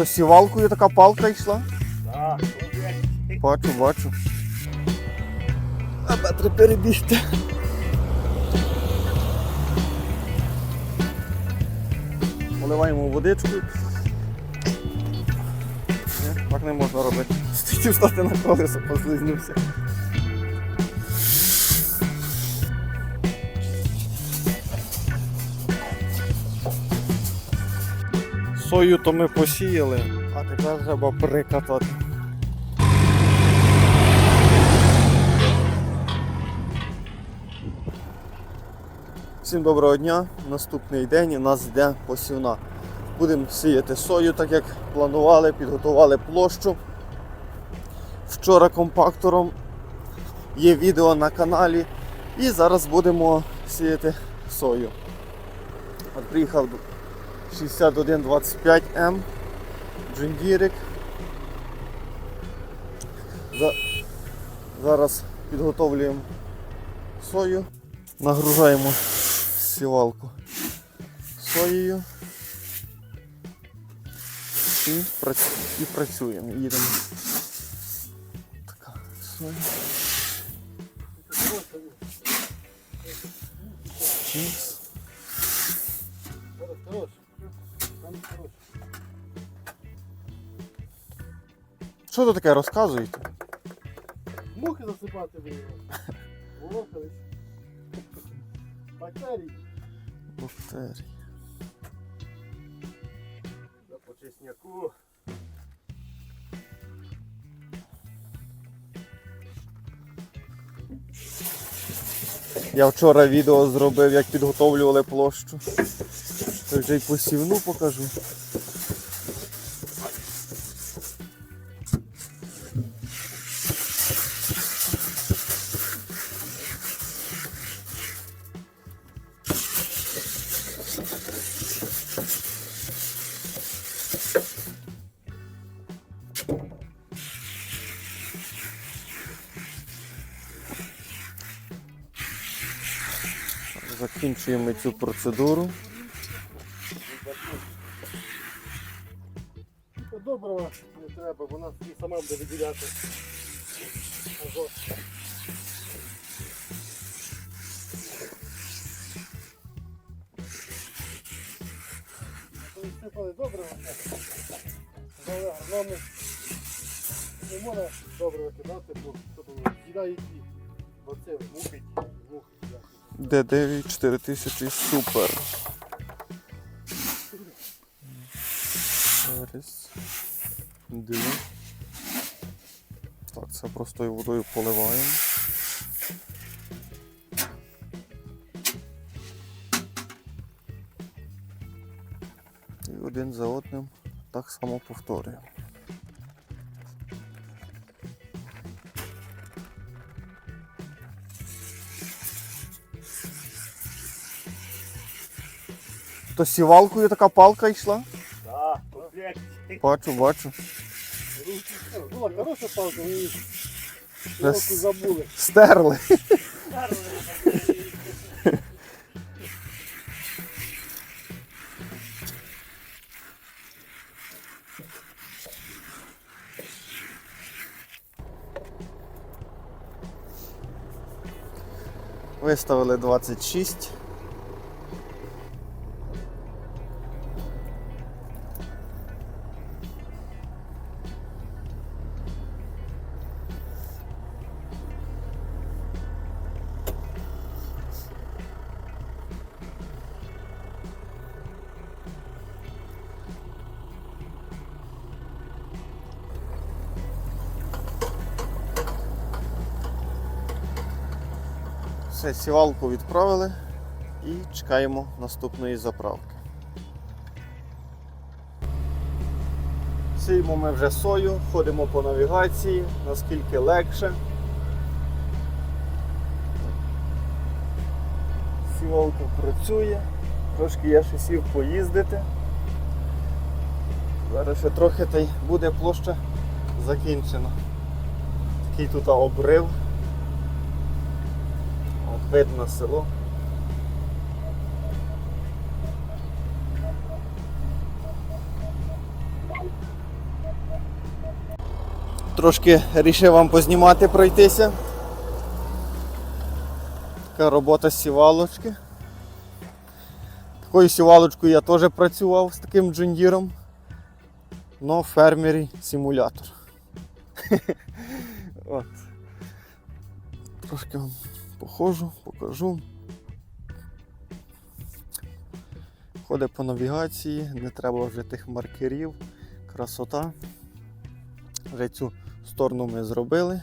То сівалкою така палка йшла? Так, Бачу, бачу. А батри перебігти. Поливаємо водичку. Так не можна робити. Хотів стати на колесо, послизнувся. Сою то ми посіяли, а тепер треба прикатати. Всім доброго дня. Наступний день у нас йде посівна. Будемо сіяти сою, так як планували, підготували площу. Вчора компактором є відео на каналі. І зараз будемо сіяти сою. От приїхав 6125М Джундірик. За... Зараз підготовлюємо сою. Нагружаємо сівалку соєю і, і працюємо. Їдемо. Така соя. Чікс. Що тут таке розказуєте? Мухи засипати виявили. Волохались. Бактерії. Бактерії. За почесняку. Я вчора відео зробив, як підготовлювали площу. То вже й посівну покажу. Закінчуємо цю процедуру. Доброго не треба, бо нас і сама буде виділяти. Азот. Висипали доброго. Не можна доброго кидати, бо з'їдають і бацили, мухить. D9 4000 супер. Зараз. Дивимо. Так, це простою водою поливаємо. І один за одним так само повторюємо. То сівалкою така палка йшла? Так. Бачу, бачу. Була хороша палка, ми її Раз. забули. Стерли. Виставили 26. Все, сівалку відправили і чекаємо наступної заправки. Сіємо ми вже сою, ходимо по навігації, наскільки легше. Сівалка працює, трошки я ще сів поїздити. Зараз ще трохи та й буде площа закінчена. Такий тут обрив. Видно село. Трошки рішив вам познімати, пройтися. Така робота з сівалочки. Такою сівалочкою я теж працював з таким джундіром. Но фермері симулятор. От. Трошки вам походжу, покажу. Ходить по навігації, не треба вже тих маркерів. Красота. Вже цю сторону ми зробили.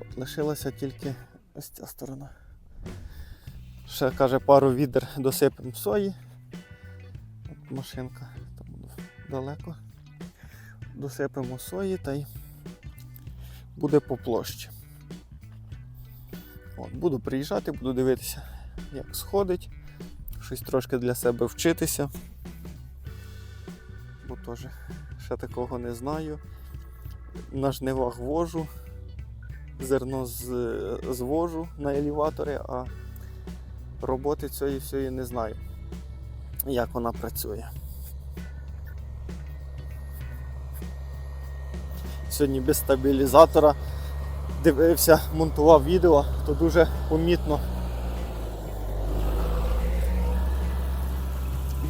От лишилася тільки ось ця сторона. Ще каже, пару відер досипемо сої. От машинка там далеко. Досипемо сої та й буде по площі. От, буду приїжджати, буду дивитися, як сходить, щось трошки для себе вчитися. Бо теж ще такого не знаю. На жнивах вожу, зерно звожу на елеватори, а роботи цієї всієї не знаю, як вона працює. Сьогодні без стабілізатора дивився, монтував відео, то дуже помітно.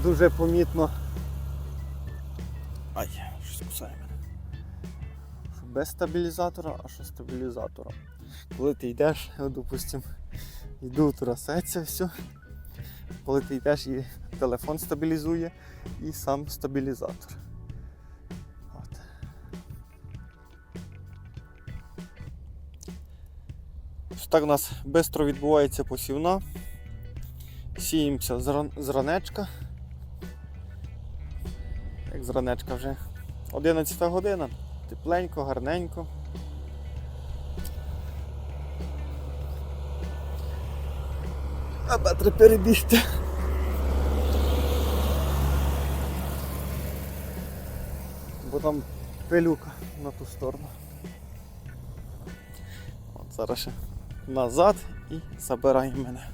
Дуже помітно. Ай, щось кусає мене. Без стабілізатора, а що стабілізатора. Коли ти йдеш, допустим, йду трасеться все. Коли ти йдеш і телефон стабілізує, і сам стабілізатор. Так у нас швидко відбувається посівна. Сіємося зран- зранечка. Як зранечка вже 11 година. Тепленько, гарненько. А Петре перебігти. Бо там пилюка на ту сторону. От зараз ще назад і забирай мене.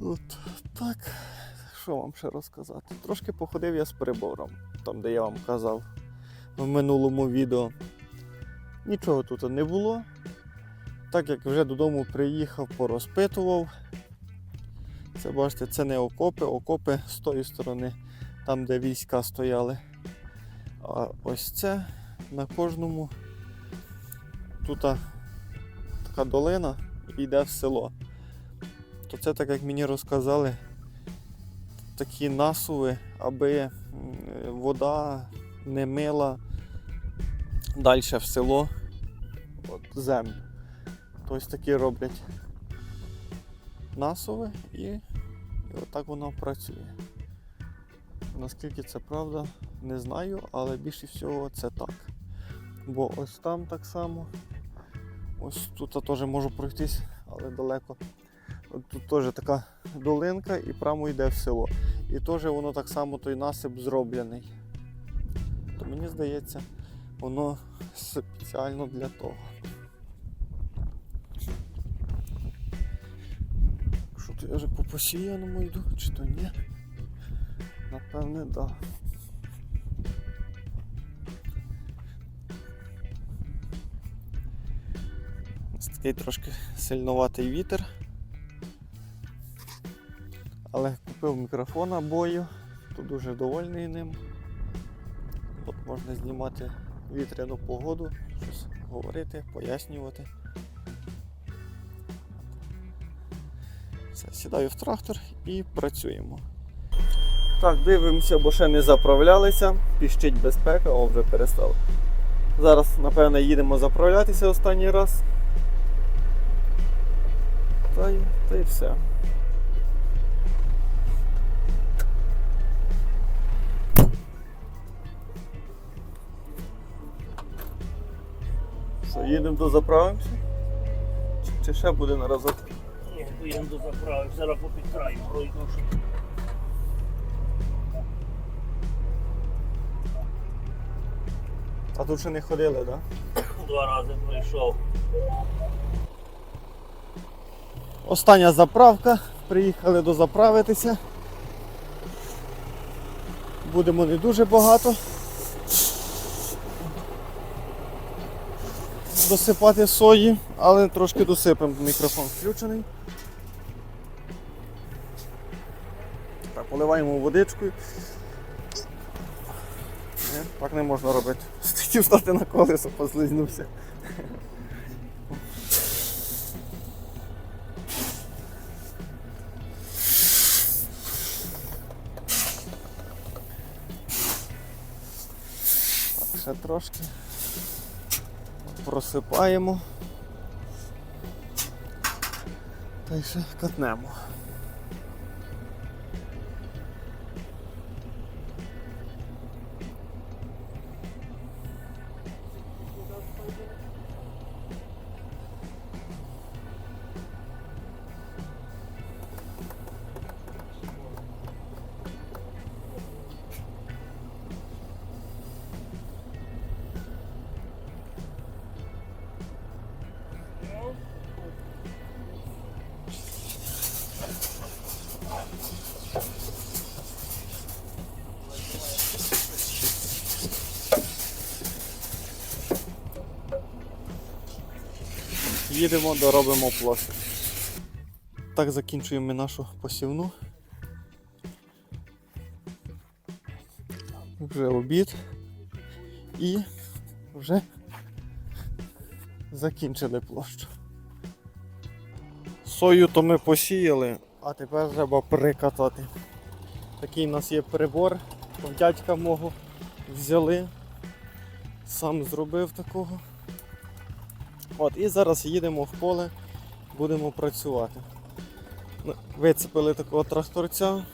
От так. Що вам ще розказати? Трошки походив я з прибором, там де я вам казав в минулому відео. Нічого тут не було. Так як вже додому приїхав, порозпитував. Це бачите, це не окопи, окопи з тої сторони, там де війська стояли. А ось це на кожному тут така долина і йде в село. То це так як мені розказали, такі насуви, аби вода не мила далі в село от, землю. Тобто такі роблять насови і, і отак воно працює. Наскільки це правда, не знаю, але більше всього це так. Бо ось там так само. Ось тут теж можу пройтись, але далеко. Тут теж така долинка і прямо йде в село. І теж воно так само той насип зроблений. То мені здається, воно спеціально для того. Що то я вже по посіяному йду, чи то ні? Напевне, так. Да. Такий трошки сильноватий вітер. Але купив мікрофон обою, то дуже довольний ним. От можна знімати вітряну погоду, щось говорити, пояснювати. Все, сідаю в трактор і працюємо. Так, дивимося, бо ще не заправлялися. Піщить безпека, о, вже перестав. Зараз, напевно, їдемо заправлятися останній раз. Та й, та й все. Що, їдемо до заправимося? Чи, чи ще буде на разок? Ні, поїдемо до заправи, зараз по підкраю пройду. А тут ще не ходили, так? Да? Два рази пройшов. Остання заправка. Приїхали дозаправитися. Будемо не дуже багато. Досипати сої, але трошки досипемо. Мікрофон включений. Так, поливаємо водичкою. Так не можна робити. Хотів стати на колесо, послизнувся. Трошки. Просипаємо. Та й ще катнемо. Їдемо, доробимо площу. Так закінчуємо ми нашу посівну. Вже обід. І вже закінчили площу. Сою то ми посіяли, а тепер треба прикатати. Такий у нас є прибор, дядька мого взяли, сам зробив такого. От, і зараз їдемо в поле, будемо працювати. Вицепили такого тракторця,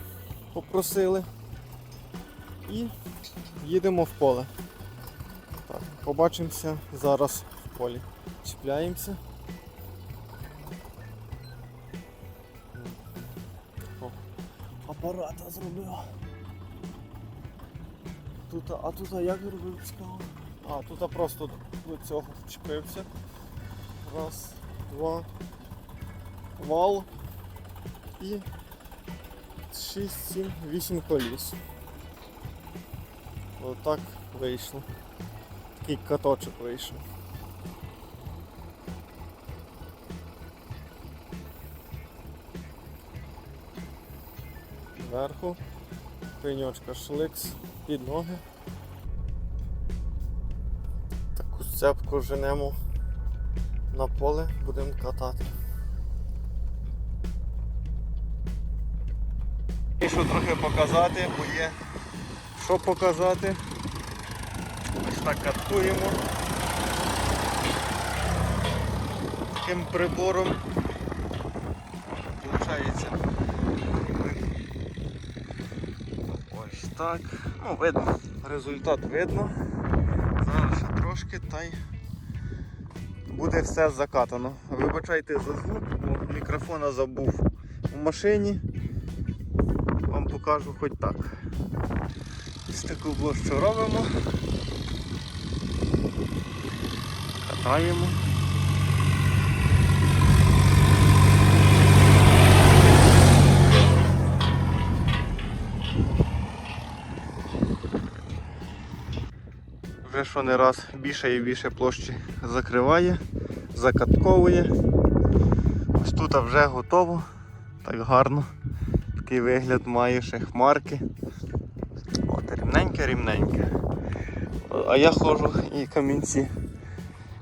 попросили. І їдемо в поле. Так, побачимося зараз в полі. Чіпляємося. О, апарата зробив. Тут, а тут як зробив цікаво? А, тут просто до цього вчепився. Раз, два, вал і 6, 7, 8 коліс. Отак вийшло. Такий каточок вийшов. Зверху пеньочка шликс під ноги. Таку сцепку женемо на поле, будемо катати. І що трохи показати, бо є що показати. Ось так каткуємо. Таким прибором. Получається. Ось так. Ну, видно. Результат видно. Зараз ще трошки та й буде все закатано. Вибачайте за звук, бо мікрофона забув у машині. Вам покажу хоч так. Ось таку блощу робимо. Катаємо. Вже що не раз більше і більше площі закриває, закатковує. Ось тут вже готово, так гарно. Такий вигляд має ще хмарки. От, рівненьке, рівненьке. А я ходжу і камінці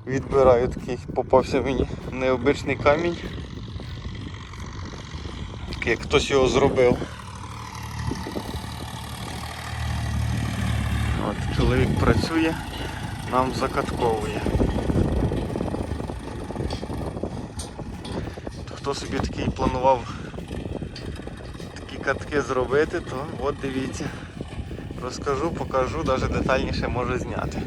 відбираю такий, попався мені необичний камінь. Такий, як хтось його зробив. От, чоловік працює, нам закатковує. Хто собі такий планував такі катки зробити, то от дивіться. Розкажу, покажу, навіть детальніше можу зняти.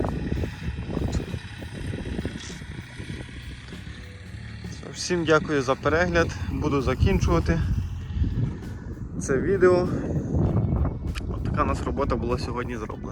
Всім дякую за перегляд. Буду закінчувати це відео. От така у нас робота була сьогодні зроблена.